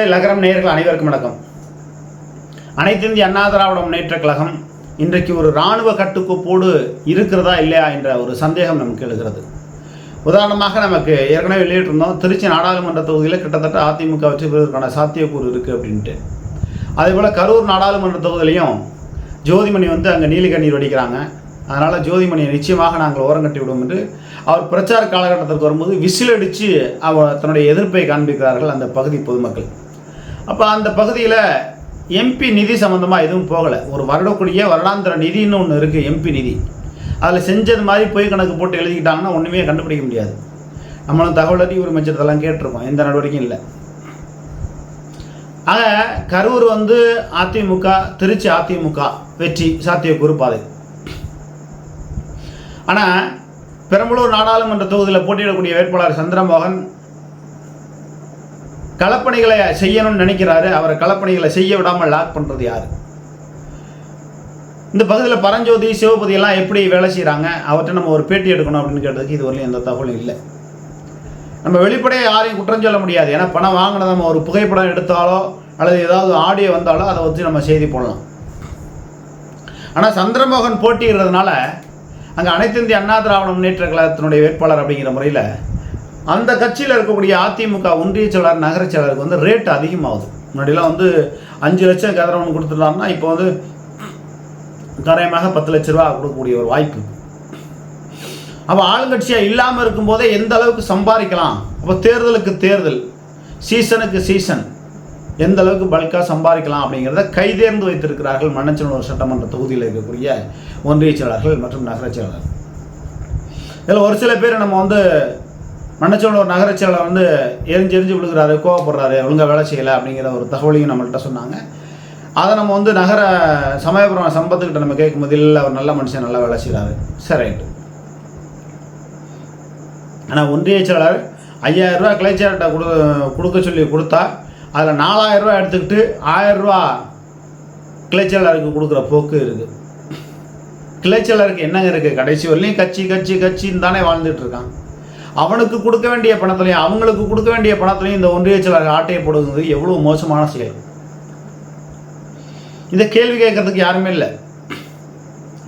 லகரம் நேயர்கள் அனைவருக்கும் வணக்கம். அனைத்து இந்திய அண்ணா திராவிட முன்னேற்ற கழகம் இன்றைக்கு ஒரு இராணுவ கட்டுக்கோப்போடு இருக்கிறதா இல்லையா என்ற ஒரு சந்தேகம் நமக்கு எழுகிறது. உதாரணமாக நமக்கு ஏற்கனவே வெளியிட்டிருந்தோம் திருச்சி நாடாளுமன்ற தொகுதியில் கிட்டத்தட்ட அதிமுக வெற்றி பெறுவதற்கான சாத்தியக்கூறு இருக்குது அப்படின்ட்டு. அதேபோல் கரூர் நாடாளுமன்ற தொகுதியிலையும் ஜோதிமணி வந்து அங்கே நீலி கண்ணீர் வடிக்கிறாங்க. அதனால் ஜோதிமணியை நிச்சயமாக நாங்கள் ஓரங்கட்டி விடுவோம் என்று அவர் பிரச்சார காலகட்டத்திற்கு வரும்போது விசிலடித்து அவர் தன்னுடைய எதிர்ப்பை காண்பிக்கிறார்கள் அந்த பகுதி பொதுமக்கள். அப்போ அந்த பகுதியில் எம்பி நிதி சம்மந்தமாக எதுவும் போகலை. ஒரு வருடக்கூடிய வருடாந்திர நிதின்னு ஒன்று இருக்குது எம்பி நிதி. அதில் செஞ்சது மாதிரி போய் கணக்கு போட்டு எழுதிக்கிட்டாங்கன்னா ஒன்றுமே கண்டுபிடிக்க முடியாது. நம்மளும் தகவல் அறிவு உரிமை கேட்டிருக்கோம். எந்த நடவடிக்கையும் இல்லை. ஆக கரூர் வந்து அதிமுக திருச்சி அதிமுக வெற்றி சாத்தியக்கூறு பாதை. ஆனால் பெரம்பலூர் நாடாளுமன்ற தொகுதியில் போட்டியிடக்கூடிய வேட்பாளர் சந்திரமோகன் களப்பணிகளை செய்யணும்னு நினைக்கிறாரு. அவரை களப்பணிகளை செய்ய விடாமல் லாக் பண்ணுறது யார்? இந்த பகுதியில் பரஞ்சோதி சிவபதி எல்லாம் எப்படி வேலை செய்கிறாங்க அவர்கிட்ட நம்ம ஒரு பேட்டி எடுக்கணும் அப்படின்னு கேட்டதுக்கு இது வரலையும் எந்த தகவலும் இல்லை. நம்ம வெளிப்படையாக யாரையும் குற்றம் சொல்ல முடியாது. ஏன்னா பணம் வாங்கின நம்ம ஒரு புகைப்படம் எடுத்தாலோ அல்லது ஏதாவது ஆடியோ வந்தாலோ அதை வச்சு நம்ம செய்தி போடலாம். ஆனால் சந்திரமோகன் போட்டியிடுறதுனால அங்கே அனைத்து இந்திய அண்ணா திராவிட முன்னேற்ற கழகத்தினுடைய வேட்பாளர் அப்படிங்கிற முறையில் அந்த கட்சியில் இருக்கக்கூடிய அதிமுக ஒன்றிய செயலாளர் நகர செயலாளருக்கு வந்து ரேட் அதிகமாகுது. முன்னாடிலாம் வந்து அஞ்சு லட்சம் கதிரவன் கொடுத்துருந்தாங்கன்னா இப்போ வந்து கரையமாக பத்து லட்ச ரூபா கொடுக்கக்கூடிய ஒரு வாய்ப்பு. அப்போ ஆளுங்கட்சியாக இல்லாமல் இருக்கும்போதே எந்த அளவுக்கு சம்பாதிக்கலாம்? அப்போ தேர்தலுக்கு தேர்தல் சீசனுக்கு சீசன் எந்த அளவுக்கு பல்காக சம்பாதிக்கலாம் அப்படிங்கிறத கைதேர்ந்து வைத்திருக்கிறார்கள் மன்னச்சனூர் சட்டமன்ற தொகுதியில் இருக்கக்கூடிய ஒன்றிய செயலாளர்கள் மற்றும் நகர செயலாளர்கள். இதில் ஒரு சில பேர் நம்ம வந்து மன்னச்சனூர் நகர வந்து எரிஞ்சு எரிஞ்சு விழுகிறாரு கோவப்படுறாரு ஒழுங்காக வேலை செய்யலை அப்படிங்கிற ஒரு தகவலையும் நம்மள்கிட்ட சொன்னாங்க. அதை நம்ம வந்து நகர சமயபுரம் சம்பத்துக்கிட்ட நம்ம கேட்கும்போது இல்லை அவர் நல்ல மனுஷன் நல்லா வேலை செய்கிறாரு சரி ஆனால் ஒன்றிய செயலாளர் ஐயாயிரம் ரூபா கொடு கொடுக்க சொல்லி கொடுத்தா அதில் நாலாயிரம் ரூபா எடுத்துக்கிட்டு ஆயிரம் ரூபா கிளைச்செயலாளருக்கு கொடுக்குற போக்கு இருக்குது கிளைச்செயலாளருக்கு என்னங்க இருக்குது கடைசி வரலையும் கட்சி கட்சி கட்சின்னு தானே வாழ்ந்துட்டு இருக்கான். அவனுக்கு கொடுக்க வேண்டிய பணத்துலையும் அவங்களுக்கு கொடுக்க வேண்டிய பணத்துலையும் இந்த ஒன்றிய செயலாளர் ஆட்டையை போடுவது எவ்வளோ மோசமான செயல்? இதை கேள்வி கேட்கறதுக்கு யாருமே இல்லை.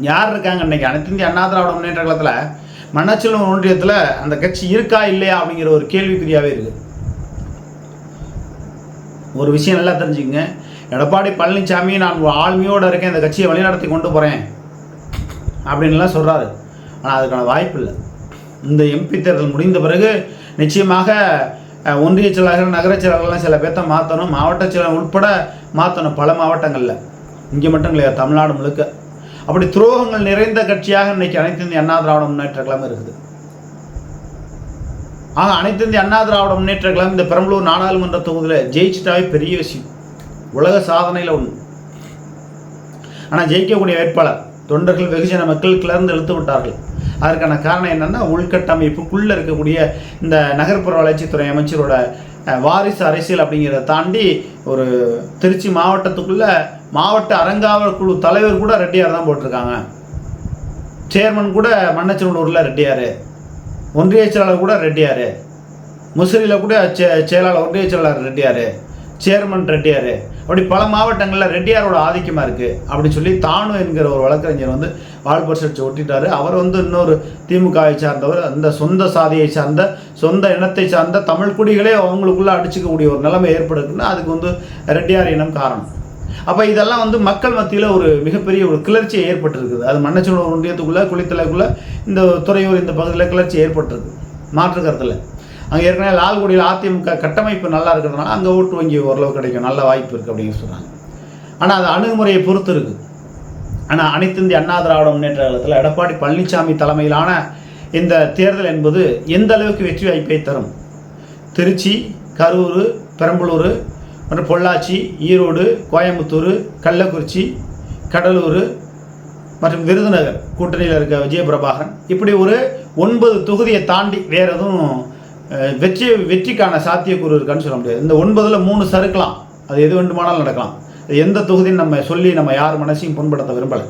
யார் இருக்காங்க இன்னைக்கு? அனைத்து இந்திய அண்ணா திராவிட முன்னேற்ற காலத்தில் மன்னச்சலம் ஒன்றியத்தில் அந்த கட்சி இருக்கா இல்லையா அப்படிங்கிற ஒரு கேள்விக்குறியாகவே இருக்குது ஒரு விஷயம் நல்லா தெரிஞ்சுக்கங்க. எடப்பாடி பழனிசாமி நான் ஆளுமையோடு இருக்கேன் இந்த கட்சியை வழிநடத்தி கொண்டு போகிறேன் அப்படின்லாம் சொல்கிறாரு ஆனால் அதுக்கான வாய்ப்பு இல்லை. இந்த எம்பி தேர்தல் முடிந்த பிறகு நிச்சயமாக ஒன்றிய செயலாளர்கள் நகர செயலாளர்கள்லாம் சில பேர்த்த மாற்றணும் மாவட்ட செயலாளர் உட்பட மாற்றணும் பல மாவட்டங்களில். இங்கே மட்டும் இல்லையா தமிழ்நாடு முழுக்க. அப்படி துரோகங்கள் நிறைந்த கட்சியாக இன்னைக்கு அனைத்து இந்திய அண்ணா திராவிட முன்னேற்ற கழகம் இருக்குது. ஆக அனைத்து இந்திய அண்ணா திராவிட முன்னேற்ற கழகம் இந்த பெரம்பலூர் நாடாளுமன்ற தொகுதியில் ஜெயிச்சிட்டாவே பெரிய விஷயம். உலக சாதனையில் ஒன்று ஆனால் ஜெயிக்கக்கூடிய வேட்பாளர் தொண்டர்கள் வெகுஜன மக்கள் கிளர்ந்து இழுத்து விட்டார்கள். அதற்கான காரணம் என்னென்னா உள்கட்டமைப்புக்குள்ளே இருக்கக்கூடிய இந்த நகர்ப்புற வளர்ச்சித்துறை அமைச்சரோட வாரிசு அரசியல் அப்படிங்கிறத தாண்டி ஒரு திருச்சி மாவட்டத்துக்குள்ள மாவட்ட அரங்காவல் குழு தலைவர் கூட ரெட்டியார் தான் போட்டிருக்காங்க. சேர்மன் கூட மன்னச்சனூரில் ரெட்டியார். ஒன்றிய செயலாளர் கூட ரெட்டியார். முசிறியில் கூட சே செயலாளர் ஒன்றிய செயலாளர் ரெட்டியார். சேர்மன் ரெட்டியார். அப்படி பல மாவட்டங்களில் ரெட்டியாரோட ஆதிக்கமாக இருக்குது அப்படின்னு சொல்லி தானு என்கிற ஒரு வழக்கறிஞர் வந்து வால்பர் சர்ச்சை ஒட்டிட்டாரு அவர் வந்து இன்னொரு திமுகவை சார்ந்தவர் அந்த சொந்த சாதியை சார்ந்த சொந்த இனத்தை சார்ந்த தமிழ் குடிகளே அவங்களுக்குள்ளே அடிச்சுக்கக்கூடிய ஒரு நிலைமை ஏற்படுதுன்னா அதுக்கு வந்து ரெட்டியார் இனம் காரணம். அப்போ இதெல்லாம் வந்து மக்கள் மத்தியில் ஒரு மிகப்பெரிய ஒரு கிளர்ச்சி ஏற்பட்டிருக்குது. அது மன்னச்சனூர் ஒன்றியத்துக்குள்ளே குளித்தலைக்குள்ளே இந்த துறையூர் இந்த பகுதியில் கிளர்ச்சி ஏற்பட்டிருக்கு. மாற்று கருத்தில். அங்கே ஏற்கனவே லால்குடியில் அதிமுக கட்டமைப்பு நல்லா இருக்கிறதுனால அங்கே ஓட்டு வங்கி ஓரளவு கிடைக்கும். நல்ல வாய்ப்பு இருக்குது அப்படின்னு சொல்கிறாங்க ஆனால் அது அணுகுமுறையை பொறுத்து இருக்குது ஆனால் அனைத்து இந்திய அண்ணா திராவிட முன்னேற்ற கழகத்தில் எடப்பாடி பழனிசாமி தலைமையிலான இந்த தேர்தல் என்பது எந்த அளவுக்கு வெற்றி வாய்ப்பை தரும்? திருச்சி கரூர் பெரம்பலூர் மற்றும் பொள்ளாச்சி ஈரோடு கோயம்புத்தூர் கள்ளக்குறிச்சி கடலூர் மற்றும் விருதுநகர் கூட்டணியில் இருக்க விஜயபிரபாகரன். இப்படி ஒரு ஒன்பது தொகுதியை தாண்டி வேறு எதுவும் வெற்றி வெற்றிக்கான சாத்தியக்கூறு இருக்கான்னு சொல்ல முடியாது. இந்த ஒன்பதில் மூணு சறுக்கலாம். அது எது வேண்டுமானாலும் நடக்கலாம். எந்த தொகுதின்னு நம்ம சொல்லி நம்ம யார் மனசையும் புண்படுத்த விரும்பலை.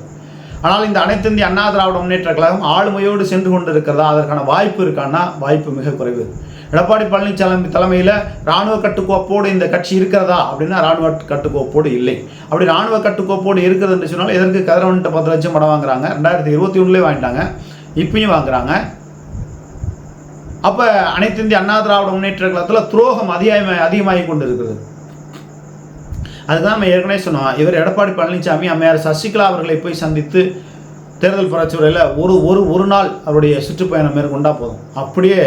ஆனால் இந்த அனைத்து இந்திய அண்ணா திராவிட முன்னேற்ற கழகம் ஆளுமையோடு சென்று கொண்டு இருக்கிறதா அதற்கான வாய்ப்பு இருக்கான்னா வாய்ப்பு மிக குறைவு. எடப்பாடி பழனிசாமி தலைமையில் இராணுவ கட்டுக்கோப்போடு இந்த கட்சி இருக்கிறதா? அப்படின்னா இராணுவ கட்டுக்கோப்போடு இல்லை. அப்படி இராணுவ கட்டுக்கோப்போடு இருக்கிறது என்று சொன்னால் எதற்கு? கதிரவன்ட்ட பத்து லட்சம் படம் வாங்குறாங்க. ரெண்டாயிரத்தி இருபத்தி ஒன்றுலேயே வாங்கிட்டாங்க. இப்பயும் வாங்குறாங்க. அப்போ அனைத்து இந்திய அண்ணா திராவிட முன்னேற்ற கழகத்தில் துரோகம் அதிகமாக அதிகமாகி கொண்டு இருக்குது அதுதான் நம்ம ஏற்கனவே சொன்னோம். இவர் எடப்பாடி பழனிசாமி அம்மையார் சசிகலா அவர்களை போய் சந்தித்து தேர்தல் புரட்சியுறையில் ஒரு ஒரு ஒரு நாள் அவருடைய சுற்றுப்பயணம் மேற்கொண்டா போதும். அப்படியே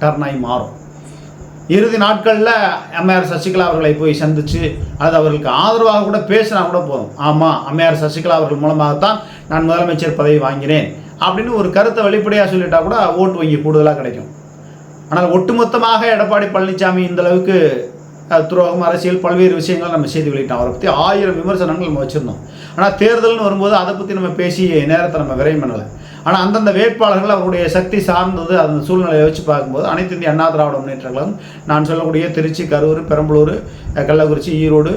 டர்ன் ஆகி மாறும். இறுதி நாட்களில் அம்மையார் சசிகலா அவர்களை போய் சந்தித்து அது அவர்களுக்கு ஆதரவாக கூட பேசினா கூட போதும். ஆமாம் அம்மையார் சசிகலா அவர்கள் மூலமாகத்தான் நான் முதலமைச்சர் பதவி வாங்கினேன் அப்படின்னு ஒரு கருத்தை வெளிப்படையாக சொல்லிட்டா கூட ஓட்டு வங்கி கூடுதலாக கிடைக்கும். ஆனால் ஒட்டுமொத்தமாக எடப்பாடி பழனிசாமி இந்த அளவுக்கு துரோகம் அரசியல் பல்வேறு விஷயங்கள் நம்ம செய்து வெளியிட்டோம். அவரை பற்றி ஆயிரம் விமர்சனங்கள் நம்ம வச்சுருந்தோம். ஆனால் தேர்தல்னு வரும்போது அதை பற்றி நம்ம பேசி நேரத்தை நம்ம விரையும் பண்ணலை. ஆனால் அந்தந்த வேட்பாளர்கள் அவருடைய சக்தி சார்ந்தது அந்த சூழ்நிலையை வச்சு பார்க்கும்போது அனைத்து இந்திய அண்ணா திராவிட முன்னேற்ற கழகம் நான் சொல்லக்கூடிய திருச்சி கரூர் பெரம்பலூர் கள்ளக்குறிச்சி ஈரோடு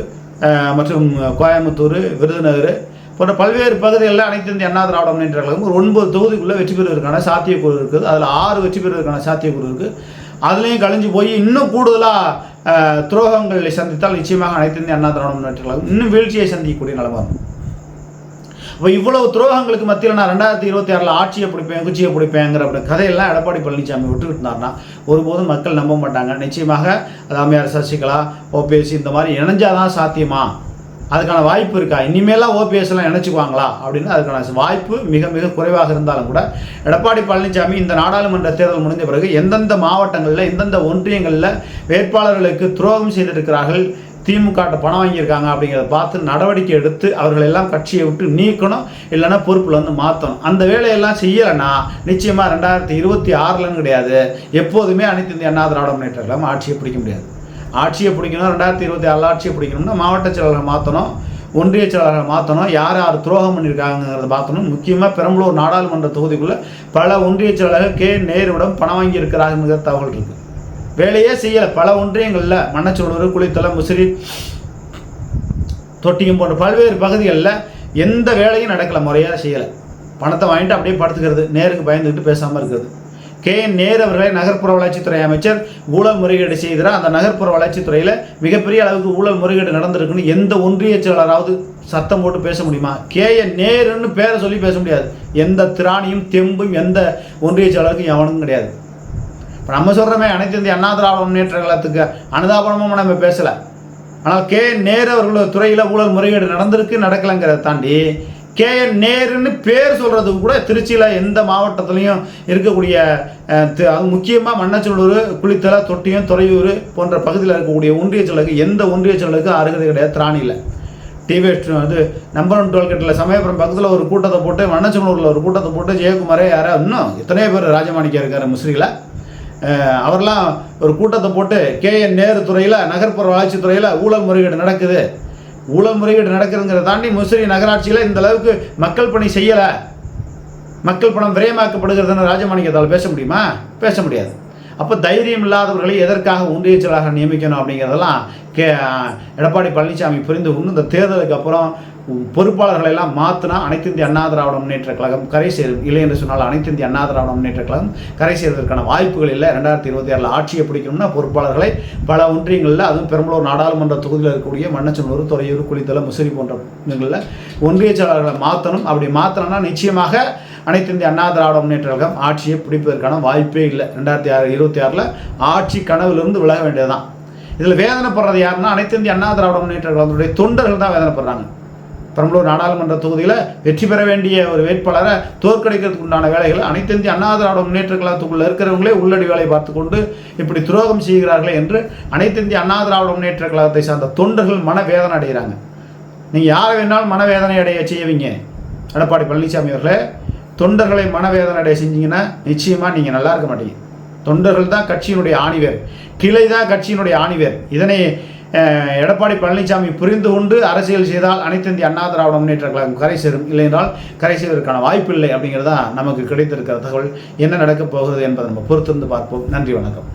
மற்றும் கோயம்புத்தூர் விருதுநகர் போன்ற பல்வேறு பகுதிகளில் அனைத்து இந்திய அண்ணா திராவிட முன்னேற்ற கழகம் ஒரு ஒன்பது தொகுதிக்குள்ளே வெற்றி பெறுவதற்கான சாத்தியக்கூறு இருக்குது. அதில் ஆறு வெற்றி பெறுவதற்கான சாத்தியக்கூறு இருக்குது அதுலேயும் கழிஞ்சு போய் இன்னும் கூடுதலாக துரோகங்களை சந்தித்தால் நிச்சயமாக அனைத்து இந்திய அண்ணா திராவிட முன்னேற்ற இன்னும் வீழ்ச்சியை சந்திக்கக்கூடிய நிலைமை வரும். இப்போ இவ்வளவு துரோகங்களுக்கு மத்தியில் நான் ரெண்டாயிரத்தி இருபத்தி ஆறில் ஆட்சியை பிடிப்பேன் குச்சியை பிடிப்பேங்கிற அப்படி கதையெல்லாம் எடப்பாடி பழனிசாமி விட்டுக்கிட்டு ஒருபோதும் மக்கள் நம்ப மாட்டாங்க. நிச்சயமாக அது அம்மையார் சசிகலா ஓபிஎஸ் இந்த மாதிரி இணைஞ்சாதான் சாத்தியமா? அதுக்கான வாய்ப்பு இருக்கா? இனிமேலாம் ஓபிஎஸ்லாம் எல்லாம் அப்படின்னு அதுக்கான வாய்ப்பு மிக மிக குறைவாக இருந்தாலும் கூட எடப்பாடி பழனிசாமி இந்த நாடாளுமன்ற தேர்தல் முடிந்த பிறகு எந்தெந்த மாவட்டங்களில் எந்தெந்த ஒன்றியங்களில் வேட்பாளர்களுக்கு துரோகம் செய்திருக்கிறார்கள் திமுக பணம் வாங்கியிருக்காங்க அப்படிங்கிறத பார்த்து நடவடிக்கை எடுத்து அவர்கள் எல்லாம் கட்சியை விட்டு நீக்கணும் இல்லைன்னா பொறுப்பில் வந்து மாற்றணும் அந்த வேலையெல்லாம் செய்யலைன்னா நிச்சயமாக ரெண்டாயிரத்தி இருபத்தி ஆறுலன்னு கிடையாது. எப்போதுமே அனைத்து இந்திய அண்ணா திராவிட முன்னேற்ற ஆட்சியை பிடிக்க முடியாது. ஆட்சியை பிடிக்கணும் ரெண்டாயிரத்தி இருபத்தி ஆறு ஆட்சியை பிடிக்கணும்னா மாவட்ட செயலாளர்கள் மாற்றணும் ஒன்றிய செயலாளர்கள் மாற்றணும் யார் யார் துரோகம் பண்ணியிருக்காங்கிறத மாற்றணும் முக்கியமாக பெரம்பலூர் நாடாளுமன்ற தொகுதிக்குள்ளே பல ஒன்றிய செயலாளர்கள் கே நேருவிடம் பணம் வாங்கி இருக்கிறாங்கிற தகவல் இருக்குது வேலையே செய்யலை. பல ஒன்றியங்களில் மண்ணச்சூழல் குளித்தலை முசிறி தொட்டியம் போன்ற பல்வேறு பகுதிகளில் எந்த வேலையும் நடக்கலை. முறையாக செய்யலை. பணத்தை வாங்கிட்டு அப்படியே படுத்துக்கிறது. நேருக்கு பயந்துக்கிட்டு பேசாமல் இருக்கிறது. கே. என் நேரு அவர்களை நகர்ப்புற வளர்ச்சித்துறை அமைச்சர் ஊழல் முறைகேடு செய்கிறார். அந்த நகர்ப்புற வளர்ச்சித்துறையில் மிகப்பெரிய அளவுக்கு ஊழல் முறைகேடு நடந்திருக்குன்னு எந்த ஒன்றிய செயலாளராவது சத்தம் போட்டு பேச முடியுமா? கே. என் நேருன்னு பேரை சொல்லி பேச முடியாது. எந்த திராணியும் தெம்பும் எந்த ஒன்றிய செயலாளருக்கும் எவனும் கிடையாது. இப்போ நம்ம சொல்கிறோமே அனைத்து இந்திய அண்ணா திராவிட முன்னேற்ற கழகத்துக்கு அனுதாபனமும் நம்ம பேசலை. ஆனால் கே. என் நேரு அவர்களோட துறையில் ஊழல் முறைகேடு நடந்திருக்கு நடக்கலைங்கிறத தாண்டி கே என் நேருன்னு பேர் சொல்கிறது கூட திருச்சியில் எந்த மாவட்டத்துலேயும் இருக்கக்கூடிய அது முக்கியமாக மன்னச்சூலூர் குளித்தலை தொட்டியம் துறையூர் போன்ற பகுதியில் இருக்கக்கூடிய ஒன்றிய செயலுக்கு எந்த ஒன்றிய செயலுக்கு அருகதை கிடையாது திராணியில் டிவி இது நம்பர் ஒன் டோல்கேட்டில் சமயபுரம் பக்கத்தில் ஒரு கூட்டத்தை போட்டு மன்னச்சூலூரில் ஒரு கூட்டத்தை போட்டு ஜெயக்குமாரே யாரோ இன்னும் எத்தனையோ பேர் ராஜமாணிக்கம் இருக்கார் முஸ்ரீல அவர்லாம் அவரெல்லாம் ஒரு கூட்டத்தை போட்டு கே என் நேரு துறையில் நகர்ப்புற வளர்ச்சித் துறையில் ஊழல் முறைகேடு நடக்குது. ஊழல் முறைகேடு நடக்குதுங்கிறத தாண்டி முசிறி நகராட்சியில் இந்த அளவுக்கு மக்கள் பணி செய்யலை. மக்கள் பணம் விரயமாக்கப்படுகிறதுன்னு ராஜமாணிக்கத்தால் பேச முடியுமா? பேச முடியாது. அப்போ தைரியம் இல்லாதவர்களை எதற்காக ஒன்றிய நியமிக்கணும் அப்படிங்கிறதெல்லாம் கே எடப்பாடி பழனிசாமி புரிந்து கொண்டு இந்த தேர்தலுக்கு அப்புறம் பொறுப்பாளர்களை எல்லாம் மாற்றினா அனைத்து இந்திய அண்ணா திராவிட முன்னேற்ற கழகம் கரை சேரும். இல்லை என்று சொன்னால் அனைத்து இந்திய அண்ணா திராவிட முன்னேற்ற கழகம் கரை சேர்வதற்கான வாய்ப்புகள் இல்லை. ரெண்டாயிரத்தி இருபத்தி ஆறில் ஆட்சியை பிடிக்கணும்னா பொறுப்பாளர்களை பல ஒன்றியங்களில் அதுவும் பெரம்பலூர் நாடாளுமன்ற தொகுதியில் இருக்கக்கூடிய மண்ணச்சனூர் துறையூர் குளித்தலை முசிறி போன்ற இடங்களில் ஒன்றிய செயலாளர்களை மாற்றணும் அப்படி மாற்றணும்னா நிச்சயமாக அனைத்து இந்திய அண்ணா திராவிட முன்னேற்ற கழகம் ஆட்சியை பிடிப்பதற்கான வாய்ப்பே இல்லை. ரெண்டாயிரத்தி ஆறு இருபத்தி ஆறில் ஆட்சி கனவிலிருந்து விலக வேண்டியதுதான். இதில் வேதனைப்படுறது யாருன்னா அனைத்து இந்திய அண்ணா திராவிட முன்னேற்ற கழகத்துடைய தொண்டர்கள் தான் வேதனைப்படுறாங்க. பெரம்பலூர் நாடாளுமன்ற தொகுதியில் வெற்றி பெற வேண்டிய ஒரு வேட்பாளரை தோற்கடிக்கிறதுக்கு உண்டான வேலைகள் அனைத்து இந்திய அண்ணா திராவிட முன்னேற்ற கழகத்துக்குள்ள இருக்கிறவங்களே உள்ளடி வேலை பார்த்து கொண்டு இப்படி துரோகம் செய்கிறார்களே என்று அனைத்து இந்திய அண்ணா திராவிட முன்னேற்ற கழகத்தை சார்ந்த தொண்டர்கள் மனவேதனை அடைகிறாங்க. நீங்கள் யாரை வேணாலும் மனவேதனை அடைய செய்வீங்க. எடப்பாடி பழனிசாமி அவர்களே தொண்டர்களை மனவேதனை அடைய செஞ்சீங்கன்னா நிச்சயமாக நீங்கள் நல்லா இருக்க மாட்டீங்க. தொண்டர்கள் தான் கட்சியினுடைய ஆணிவேர் கிளை தான் கட்சியினுடைய ஆணிவேர். இதனை எடப்பாடி பழனிசாமி புரிந்து கொண்டு அரசியல் செய்தால் அனைத்து இந்திய அண்ணா திராவிட முன்னேற்ற கழகம் கரை சேரும். இல்லை என்றால் கரை செய்வதற்கான வாய்ப்பில்லை அப்படிங்கிறதா அப்படிங்கிறது தான் நமக்கு கிடைத்திருக்கிற தகவல். என்ன நடக்கப் போகிறது என்பதை நம்ம பொறுத்திருந்து பார்ப்போம். நன்றி வணக்கம்.